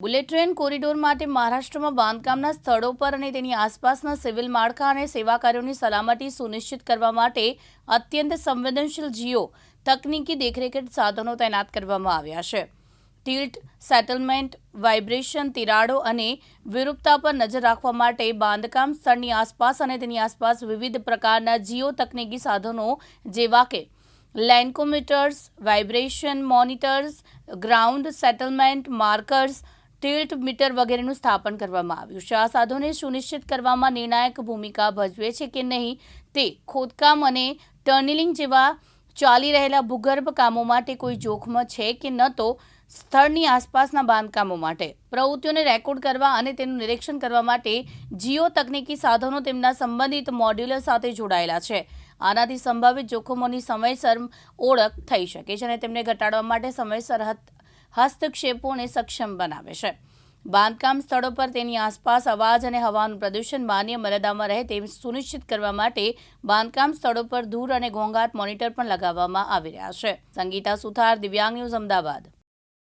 Bullet train corridor માટે મહારાષ્ટ્રમાં બાંધકામના સ્થળો પર અને તેની આસપાસના સિવિલ માળખા અને સેવા કાર્યોની સલામતી સુનિશ્ચિત કરવા માટે અત્યંત સંવેદનશીલ જીઓ તકનીકી દેખરેખ સાધનો તૈનાત કરવામાં આવ્યા છે. ટિલ્ટ, સેટલમેન્ટ, વાઇબ્રેશન, તિરાડો અને વિરૂપતા પર નજર રાખવા માટે બાંધકામ સ્થળની આસપાસ અને તેની આસપાસ વિવિધ પ્રકારના જીઓ તકનીકી સાધનો જેવા કે inclinometers, vibration monitors, ground settlement, markers tilt meter વગેરેનું સ્થાપન કરવામાં આવ્યું છે. આ સાધનોને સુનિશ્ચિત કરવામાં નિર્ણાયક ભૂમિકા ભજવે છે કે નહીં તે ખોદકામ અને ટર્નિલિંગ જેવા ચાલી રહેલા ભૂગર્ભ કામો માટે કોઈ જોખમ છે કે ન તો સ્થળની આસપાસના બાંધકામો માટે. પ્રવૃત્તિઓને રેકોર્ડ કરવા અને તેનું નિરીક્ષણ કરવા માટે જીઓ તકનીકી સાધનો તેમના સંબંધિત મોડ્યુલર સાથે જોડાયેલા છે. આનાથી સંભવિત જોખમોની સમયસર ઓળખ થઈ શકે છે અને તેમને ઘટાડવા માટે સમયસર હસ્તક્ષેપોને સક્ષમ બનાવે છે. બાંધકામ સ્થળો પર તેની આસપાસ અવાજ અને હવાનું પ્રદૂષણ માન્ય મર્યાદામાં રહે તેમ સુનિશ્ચિત કરવા માટે બાંધકામ સ્થળો પર ધૂળ અને ઘોંઘાટ મોનિટર પણ લગાવવામાં આવી રહ્યા છે. સંગીતા સુથાર, દિવ્યાંગ ન્યૂઝ અમદાવાદ.